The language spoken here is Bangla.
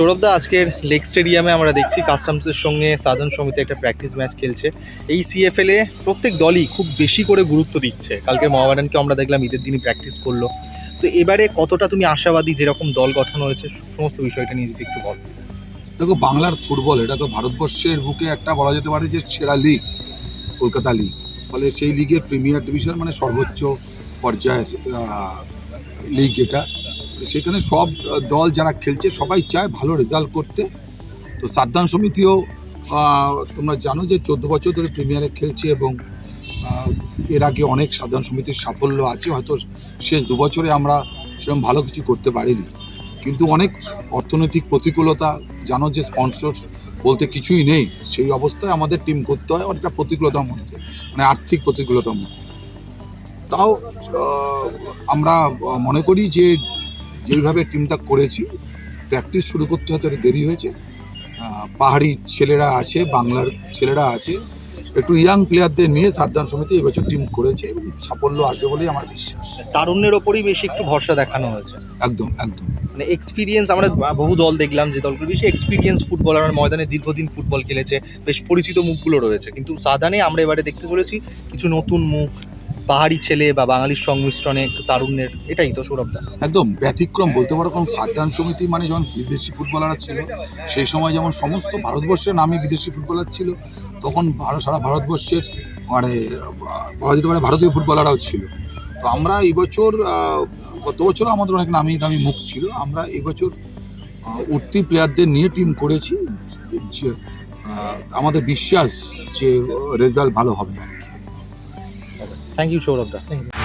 সৌরভদা, আজকের লেক স্টেডিয়ামে আমরা দেখছি কাস্টমসের সঙ্গে সাধারণ সমিতি একটা প্র্যাকটিস ম্যাচ খেলছে। এই সিএফএল প্রত্যেক দলই খুব বেশি করে গুরুত্ব দিচ্ছে। কালকে মহাবাডানকে আমরা দেখলাম, ঈদের দিনই প্র্যাকটিস করল। তো এবারে কতটা তুমি আশাবাদী যেরকম দল গঠন হয়েছে, সমস্ত বিষয়টা নিয়ে যদি একটু বল। দেখো, বাংলার ফুটবল, এটা তো ভারতবর্ষের বুকে একটা বলা যেতে পারে যে সেরা লিগ কলকাতা লিগ ফলে সেই লিগের প্রিমিয়ার ডিভিশন মানে সর্বোচ্চ পর্যায়ের লিগ এটা। সেখানে সব দল যারা খেলছে সবাই চায় ভালো রেজাল্ট করতে। তো সাদ্দান সমিতিও তোমরা জানো যে চোদ্দ বছর ধরে প্রিমিয়ারে খেলছে এবং এর আগে অনেক সাধারণ সমিতির সাফল্য আছে, হয়তো শেষ দু বছরে আমরা সেরকম ভালো কিছু করতে পারিনি। কিন্তু অনেক অর্থনৈতিক প্রতিকূলতা, জানো যে স্পন্সর বলতে কিছুই নেই, সেই অবস্থায় আমাদের টিম করতে হয়, অনেকটা প্রতিকূলতার মধ্যে মানে আর্থিক প্রতিকূলতার মধ্যে। তাও আমরা মনে করি যে যেইভাবে টিমটা করেছি প্র্যাকটিস শুরু করতে হয়তো দেরি হয়েছে। পাহাড়ি ছেলেরা আছে বাংলার ছেলেরা আছে একটু ইয়াং প্লেয়ারদের নিয়ে সাবধান সমিতি এবছর টিম করেছে এবং সাফল্য আসবে বলেই আমার বিশ্বাস। তারুণ্যের ওপরই বেশি একটু ভরসা দেখানো হয়েছে। একদম একদম। মানে এক্সপিরিয়েন্স আমরা বহু দল দেখলাম যে দলগুলো বেশি এক্সপিরিয়েন্স ফুটবল ফুটবলার ময়দানে দীর্ঘদিন ফুটবল খেলেছে বেশ পরিচিত মুখগুলো রয়েছে। কিন্তু সাদানে আমরা এবারে দেখতে চলেছি কিছু নতুন মুখ পাহাড়ি ছেলে বা বাঙালির সংমিশ্রণে তারুণ্যের, এটাই তো সৌরভদা একদম, ব্যতিক্রম বলতে পারো, কারণ সাদ্দান সমিতি মানে যখন বিদেশি ফুটবলাররা ছিল, সেই সময় যেমন সমস্ত ভারতবর্ষের নামই বিদেশি ফুটবলার ছিল, তখন ভারত সারা ভারতবর্ষের মানে বলা যেতে পারে ভারতীয় ফুটবলাররাও ছিল। তো আমরা এবছর গত বছরও আমাদের অনেক নামি দামি মুখ ছিল, আমরা এবছর উঠতি প্লেয়ারদের নিয়ে টিম করেছি আমাদের বিশ্বাস যে রেজাল্ট ভালো হবে আর কি। Thank you সৌরভদা